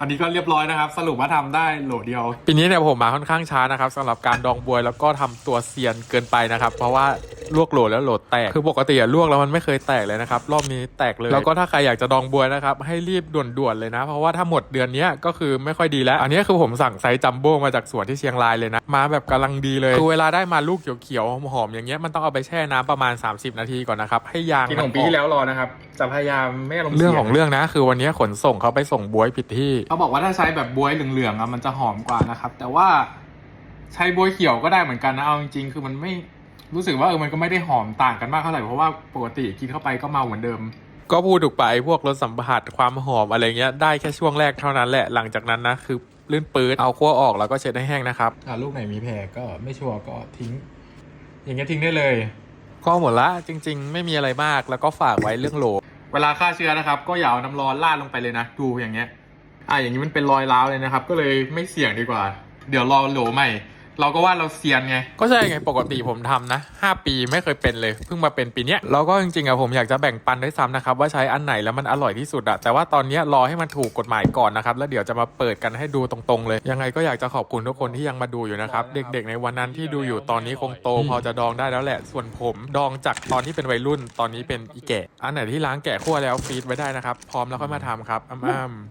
อันนี้ก็เรียบร้อยนะครับ สรุปว่าทำได้โหลเดียว ปีนี้เนี่ยผมมาค่อนข้างช้านะครับสำหรับการดองบวยแล้วก็ทำตัวเซียนเกินไปนะครับ เพราะว่า ลวกโหลแล้วโหลแตก คือปกติอะลวกแล้วมันไม่เคยแตกเลยนะครับ รอบนี้แตกเลย แล้วก็ถ้าใครอยากจะดองบวยนะครับ ให้รีบด่วนๆเลยนะ เพราะว่าถ้าหมดเดือนเนี้ยก็คือไม่ค่อยดีแล้ว อันนี้คือผมสั่งไซส์จัมโบ้มาจากสวนที่เชียงรายเลยนะ มาแบบกำลังดีเลย คือเวลาได้มาลูกเขียวๆหอมๆอย่างเงี้ยมันต้องเอาไปแช่น้ำประมาณ 30 นาทีก่อนนะครับ ให้ยางกินของปีที่แล้วรอนะครับจะพยายามไม่ลงเรื่องของเรื่องนะ คือวันนี้ขนส่งเขาไปส่งบวยผิดที่เขาบอกว่าถ้าใช้แบบบวยเหลืองๆอะมันจะหอมกว่านะครับ แต่ว่าใช้บวยเขียวก็ได้เหมือนกันนะเอาจริงๆคือมันไม่ รู้สึกว่าเออมันก็ไม่ได้หอมต่างกันมากเท่าไหร่เพราะว่าปกติกินเข้าไปก็เมาเหมือนเดิม ก็พูดถูกไปพวกรสสัมผัสความหอมอะไรเงี้ยได้แค่ช่วงแรกเท่านั้นแหละหลังจากนั้นนะคือลื่นปืนเอาขั้วออกแล้วก็เช็ดให้แห้งนะครับถ้าลูกไหนมีแผลก็ไม่ชัวร์ก็ทิ้ง อย่างเงี้ยทิ้งได้เลยก็หมดละจริง ๆ ไม่มีอะไรมากแล้วก็ฝากไว้เรื่องโหลเวลาฆ่าเชื้อนะครับก็อย่าเอาน้ำร้อนราดลงไปเลยนะดูอย่างเงี้ยอะอย่างนี้มันเป็นรอยร้าวเลยนะครับ ก็เลยไม่เสี่ยงดีกว่า เดี๋ยวรอโหลใหม่ เราก็ว่าเราเซียนไง ก็ใช่ไงปกติผมทำนะ 5 ปีไม่เคยเป็นเลย เพิ่งมาเป็นปีเนี้ยแล้วก็จริงๆอะผมอยากจะแบ่งปันด้วยซ้ำนะครับ ว่าใช้อันไหนแล้วมันอร่อยที่สุดอะแต่ว่าตอนเนี้ยรอให้มันถูกกฎหมายก่อนนะครับ แล้วเดี๋ยวจะมาเปิดกันให้ดูตรงๆเลย ยังไงก็อยากจะขอบคุณทุกคนที่ยังมาดูอยู่นะครับ เด็กๆในวันนั้นที่ดูอยู่ตอนนี้คงโต พอจะดองได้แล้วแหละ ส่วนผมดองจากตอนที่เป็นวัยรุ่น ตอนนี้เป็นอีแก่อันไหนที่ล้างแกะขั้วแล้วฟีดไว้ได้นะครับพร้อมแล้วค่อยมาทำครับอ้ำๆ